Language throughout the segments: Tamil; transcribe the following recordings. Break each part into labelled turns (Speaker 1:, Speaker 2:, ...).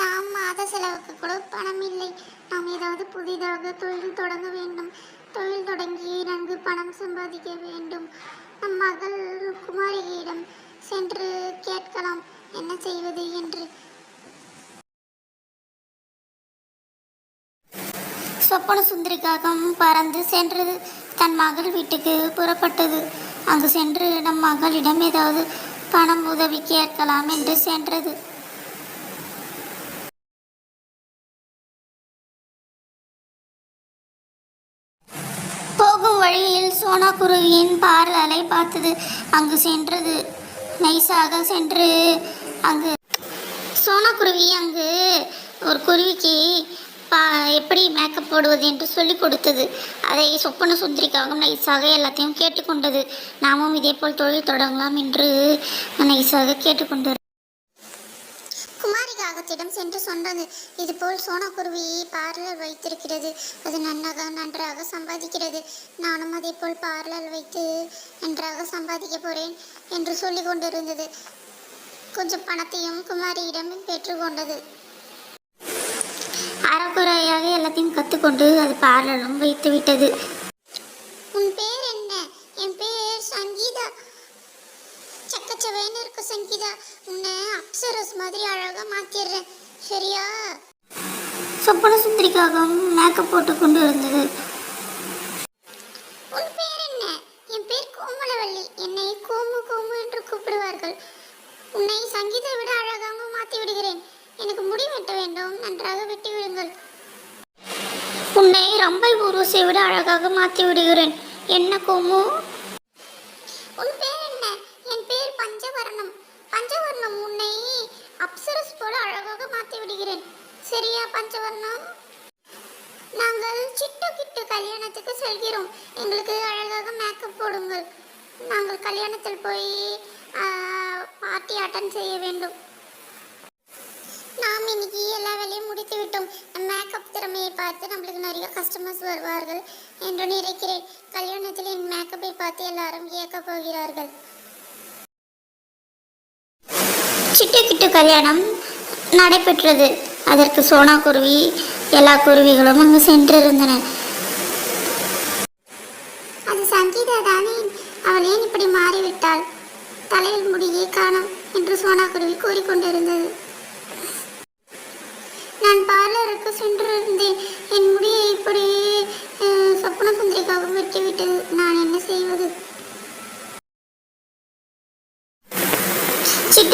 Speaker 1: நாம் மாத செலவுக்கு கூட பணம் இல்லை. நாம் ஏதாவது புதிதாக தொழில் தொடங்க வேண்டும். தொழில் தொடங்கி நன்கு பணம் சம்பாதிக்க வேண்டும். நம் மகள் குமாரியிடம் சென்று கேட்கலாம். என்ன செய்வது என்று. சொப்பன சுந்தரிக்காகவும் பறந்து சென்றது தன் மகள் வீட்டுக்கு புறப்பட்டது. அங்கு சென்று நம் மகளிடம் ஏதாவது பணம் உதவி கேட்கலாம் என்று சென்றது. வழியில் சோனாக்குருவியின் குருவியின் பார்லலை பார்த்தது. அங்கு சென்றது. நைஸாக சென்று அங்கு சோனாக்குருவி அங்கு ஒரு குருவிக்கு பா எப்படி மேக்கப் போடுவது என்று சொல்லிக் கொடுத்தது. அதை சொப்பன சுந்தரிக்காகவும் நைஸாக எல்லாத்தையும் கேட்டுக்கொண்டது நாமும் இதேபோல் தொழில் தொடங்கலாம் என்று நைஸாக கேட்டுக்கொண்டது குமாரிகாகத்திடம் சென்று சொன்னது. இதுபோல் சோனக்குருவியை பார்லர் வைத்திருக்கிறது. அது நன்னாக நன்றாக சம்பாதிக்கிறது. நானும் அதே போல் பார்லர் வைத்து நன்றாக சம்பாதிக்க போறேன் என்று சொல்லி கொண்டிருந்தது. கொஞ்சம் பணத்தையும் குமாரியிடம் பெற்றுக்கொண்டது அறக்குறையாக எல்லாத்தையும் கற்றுக்கொண்டு அது பார்லரும் வைத்து விட்டது உன் பேர் என்ன என் பேர் சங்கீதா சக்கச்சவேன்னு இருக்கு சங்கீதா. உன்னை அப்சரஸ் மாதிரி அழகா மாத்திடுறேன். சரியா? சொப்பன சுந்தரிக்காகவும் மேக்கப் போட்டு கொண்டு இருந்தது உன் பேர் என்ன? என் பேர் கோமலவள்ளி. என்னை கோமு கோமு என்று கூப்பிடுவார்கள். உன்னை சங்கீதை விட அழகாக மாற்றி விடுகிறேன். எனக்கு முடி வெட்ட வேண்டும். நன்றாக வெட்டி விடுங்கள். உன்னை ரம்பை ஊர்வசியை விட அழகாக மாற்றி விடுகிறேன். என்ன கோமு? உன் பேர் என்ன என் பேர் பஞ்சவர்ணம் பஞ்சவர்ணம் உன்னை அப்சரஸ் போல அழகாக மாற்றி விடுகிறேன். சரியா பஞ்சவர்ணம் நாங்கள் சிட்டு கிட்டு கல்யாணத்துக்கு செல்கிறோம். எங்களுக்கு அழகாக மேக்கப் போடுங்கள். நாங்கள் கல்யாணத்தில் போய் பார்ட்டி அட்டன் செய்ய வேண்டும். நாம் இன்னைக்கு எல்லா வேலையும் முடித்து விட்டோம். மேக்கப் திறமையை பார்த்து நம்மளுக்கு நிறைய கஸ்டமர்ஸ் வருவார்கள். என்று நினைக்கிறேன். கல்யாணத்தில் என் மேக்கப்பை பார்த்து எல்லாரும் கேட்க போகிறார்கள். சிட்டு கிட்டு கல்யாணம் நடைபெற்றது. அதற்கு சோனா குருவி எல்லா குருவிகளும் அங்கு சென்றிருந்தன. அது சங்கீதா தானே? அவள் ஏன் இப்படி மாறிவிட்டாள்? தலையில் முடியே காணும் என்று சோனா குருவி கூறிக்கொண்டிருந்தது. நான் பார்லருக்கு சென்றிருந்தேன். என் முடியை இப்படி சொப்பன சுந்தரிக்காக விட்டுவிட்டது. நான் என்ன செய்வது?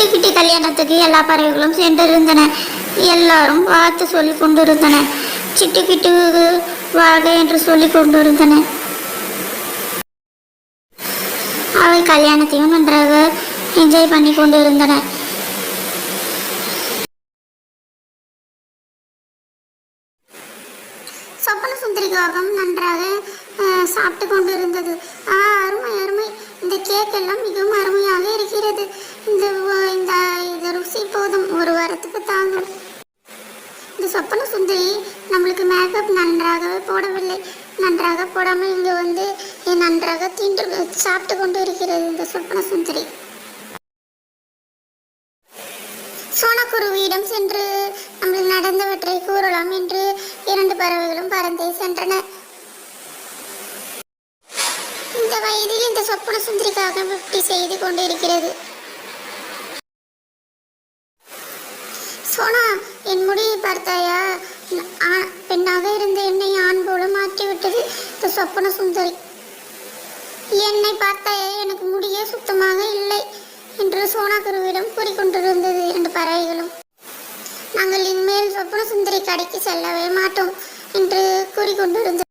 Speaker 1: குட்டி குட்டி கல்யாணத்துக்கு எல்லா பறவைகளும் சென்றிருந்தன. எல்லாரும் பார்த்து சொல்லி கொண்டிருந்தன. சிட்டு கிட்டு வாழ்க என்று சொல்லி கொண்டிருந்தன. அவை கல்யாணத்தையும் நன்றாக என்ஜாய் பண்ணி கொண்டிருந்தன. சொப்பன சுந்தரிகாகம் நன்றாக சாப்பிட்டு கொண்டிருந்தது. சொப்பன சுந்தரி நம்மளுக்கு மேக்கப் நன்றாகவே போடவில்லை. நன்றாக போடாமல் இங்கே வந்து நன்றாக தீண்டு சாப்பிட்டு கொண்டு இருக்கிறது இந்த சொப்பன சுந்தரி. சோனக்குருவியிடம் சென்று நம்மளுக்கு நடந்தவற்றை கூறலாம் என்று இரண்டு பறவைகளும் பறந்தே சென்றன. இந்த வயதில் இந்த சொப்பன சுந்தரிக்காக செய்து கொண்டிருக்கிறது. இருக்கிறது என் முடியை பார்த்தாயா? பெண்ணாக இருந்த என்னை ஆண் போல மாற்றிவிட்டது. இந்த சொப்பன சுந்தரி. என்னை பார்த்தாயா? எனக்கு முடியே சுத்தமாக இல்லை என்று சோனாகுருவிடம் கூறிக்கொண்டிருந்தது இரண்டு பறவைகளும். நாங்கள் இனிமேல் சொப்பன சுந்தரி கடைக்கு செல்லவே மாட்டோம் என்று கூறிக்கொண்டிருந்தது